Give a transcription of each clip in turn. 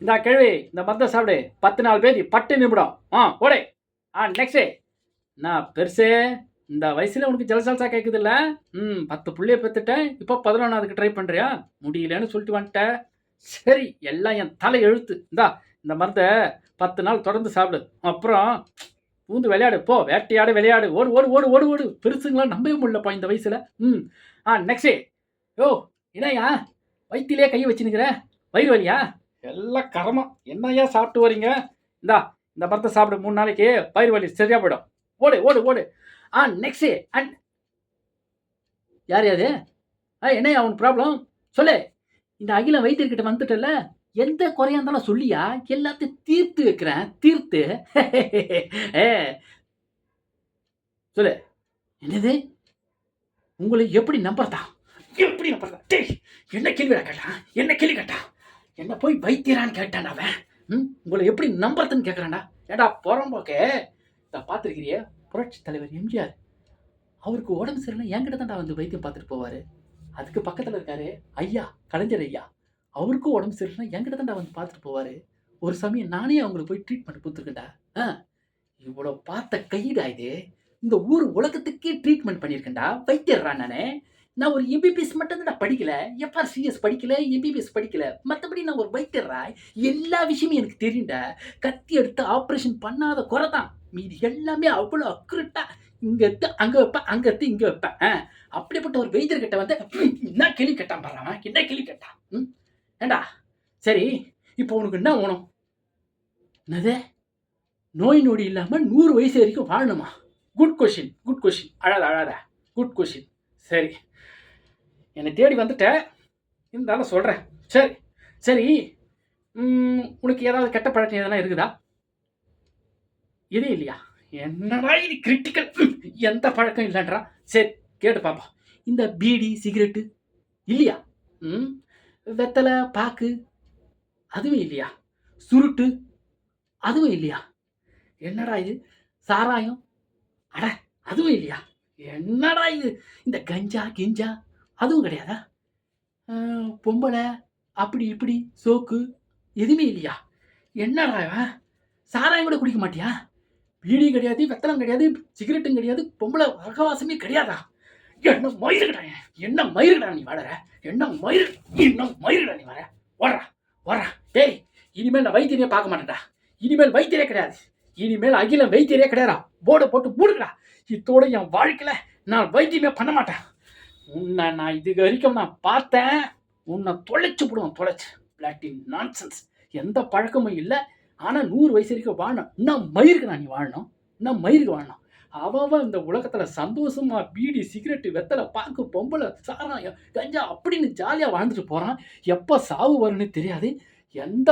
இந்த கேள்வி இந்த மருந்தை சாப்பிடு. பத்து நாள் பேதி பட்டு நிமிடம். ஆ ஓடே. ஆ நெக்ஸ்ட்டு நான் பெருசு. இந்த வயசில் உனக்கு ஜலசால்சா கேட்குதுல்ல ம் பத்து புள்ளைய பெற்றுட்டேன் இப்போ பதினொன்றாவதுக்கு ட்ரை பண்ணுறியா முடியலன்னு சொல்லிட்டு வந்துட்டேன் சரி எல்லாம் என் தலை எழுத்து. இந்தா இந்த மருந்தை பத்து நாள் தொடர்ந்து சாப்பிடு. அப்புறம் பூந்து விளையாடு. போ வேட்டையாடு விளையாடு. ஓடு ஓடு ஓடு ஓடு ஓடு. பெருசுங்களாம் நம்பவே முடியலப்பா இந்த வயசில். ம். ஆ நெக்ஸ்ட்டு யோ என்னய்யா? வயிற்றிலே கையை வச்சுனுக்கிற? வயிறு வலியா? எல்லாம் கரமம் என்னய்யா சாப்பிட்டு வரீங்க இந்தா இந்த மரத்தை சாப்பிடு மூணு நாளைக்கு பயிர் வலி சரியாக போயிடும். ஓடு ஓடு ஓடு. ஆ நெக்ஸ்ட் அண்ட் யார் யாது ஆ என்னய்யா அவன் ப்ராப்ளம் சொல்லு. இந்த அகில வைத்தியர்கிட்ட வந்துட்டல எந்த குறையா இருந்தாலும் சொல்லியா? எல்லாத்தையும் தீர்த்து வைக்கிறேன் தீர்த்து. ஏ. சொல்லு. என்னது? உங்களை எப்படி நம்புறதா? எப்படி நம்புறதா? டேய் என்ன கேள்விடா கேட்டான்? என்ன கேள்வி கேட்டான்? என்ன போய் வைத்தியரான்னு கேட்டான்டா அவன். ம்? உங்களை எப்படி நம்புறதுன்னு கேட்குறான்டா ஏடா புறம்போக்கே இதை பார்த்துருக்கிறிய? புரட்சி தலைவர் எம்ஜிஆர். அவருக்கு உடம்பு சரியில்லை என்கிட்ட தான்டா வந்து வைத்தியம் பார்த்துட்டு போவார். அதுக்கு பக்கத்தில் இருக்காரு ஐயா கலைஞர் ஐயா. அவருக்கும் உடம்பு சரியில்லை என்கிட்ட தான்டா வந்து பார்த்துட்டு போவார். ஒரு சமயம் நானே அவங்களுக்கு போய் ட்ரீட்மெண்ட் கொடுத்துருக்கேன்டா. ஆ? இவ்வளோ பார்த்த கைடா இது. இந்த ஊர் உலகத்துக்கே ட்ரீட்மெண்ட் பண்ணியிருக்கேன்டா. வைத்தியர்றா நானே. நான் ஒரு எம்பிபிஎஸ் மட்டும் தான் படிக்கல. எஃப்ஆர்சிஎஸ் படிக்கல எம்பிபிஎஸ் படிக்கல. மற்றபடி நான் ஒரு வைத்தியர்ரா எல்லா விஷயமும் எனக்கு தெரியும்டா. கத்தி எடுத்து ஆப்ரேஷன் பண்ணாத குறை தான் மீதி எல்லாமே அவ்வளோ அக்குரட்டா இங்கே எடுத்து அங்கே வைப்பேன் அங்கே எடுத்து இங்கே வைப்பேன். ஆ, அப்படிப்பட்ட ஒரு வைத்தியர்கிட்ட வந்து என்ன கிளி கட்டான் பாரு என்ன கிளி கட்டான்? ம்? ஏண்டா? சரி இப்போ உனக்கு என்ன வேணும்? என்னது? நோய் நொடி இல்லாமல் நூறு வயசு வரைக்கும் வாழணுமா? குட் கொஷின் குட் கொஷின் அழாத அழாத. குட் கொஷின் சரி. என்னை தேடி வந்துட்டேன் இருந்தாலும் சொல்கிறேன் சரி சரி. உனக்கு ஏதாவது கெட்ட பழக்கம் எதனா இருக்குதா? எதுவும் இல்லையா? என்னடா இது கிரிட்டிக்கல் எந்த பழக்கம் இல்லைன்றா? சரி கேட்டு பாப்பா. இந்த பீடி சிகரெட்டு இல்லையா? ம் வெத்தலை பாக்கு அதுவும் இல்லையா? சுருட்டு அதுவும் இல்லையா? என்னடா இது? சாராயம்? அட அதுவும் இல்லையா? என்னடா இது? இந்த கஞ்சா கிஞ்சா அதுவும் கிடையாதா? பொம்பளை அப்படி இப்படி சோக்கு எதுவுமே இல்லையா? என்னடா இவன்? சாராயம் கூட குடிக்க மாட்டியா? பீடி கிடையாது வெத்தலம் கிடையாது சிகரெட்டும் கிடையாது பொம்பளை ரகவாசமே கிடையாதா? என்ன மயிருடா என்ன மயிருடா நீ வளர என்ன மயிர்? என்ன மயிருடா நீ வர ஓடுறா ஓடுறா டேய் இனிமேல் நான் வைத்தியரே பார்க்க மாட்டேன்டா. இனிமேல் வைத்தியரே கிடையாது. இனிமேல் அகிலம் வைத்தியரே கிடையாதா? போர்டை போட்டு மூடுங்கடா. இத்தோட என் வாழ்க்கையில் நான் வைத்தியமே பண்ண மாட்டேன். உன்னை நான் இது வரைக்கும் நான் பார்த்தேன். உன்னை தொலைச்சு விடுவேன் தொலைச்சு. பிளாட்டின் நான்சென்ஸ் எந்த பழக்கமும் இல்லை. ஆனால் நூறு வயசு வரைக்கும் வாழணும். இன்னும் மயிருக்கு நான் நீ வாழணும்? இன்னும் மயிருக்கு வாழணும்? அவன் இந்த உலகத்தில் சந்தோஷமாக பீடி சிகரெட்டு வெத்தலை பாக்கு பொம்பளை சாராயம் கஞ்சா அப்படின்னு ஜாலியாக வாழ்ந்துட்டு போகிறான் எப்போ சாவு வரும்னு தெரியாது. எந்த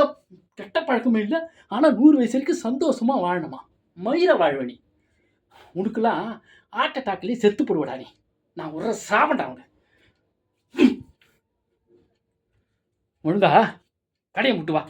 கெட்ட பழக்கமும் இல்லை. ஆனால் நூறு வயசு வரைக்கும் சந்தோஷமா வாழணுமா? மயிரை வாழ்வணி உனக்குலாம் ஹார்ட் அட்டாக்லேயே செத்து போடுவடா நீ. நான் ஒரு சாப்பிட்டேன் அவங்க ஒழுங்கா கடையை முட்டு வா.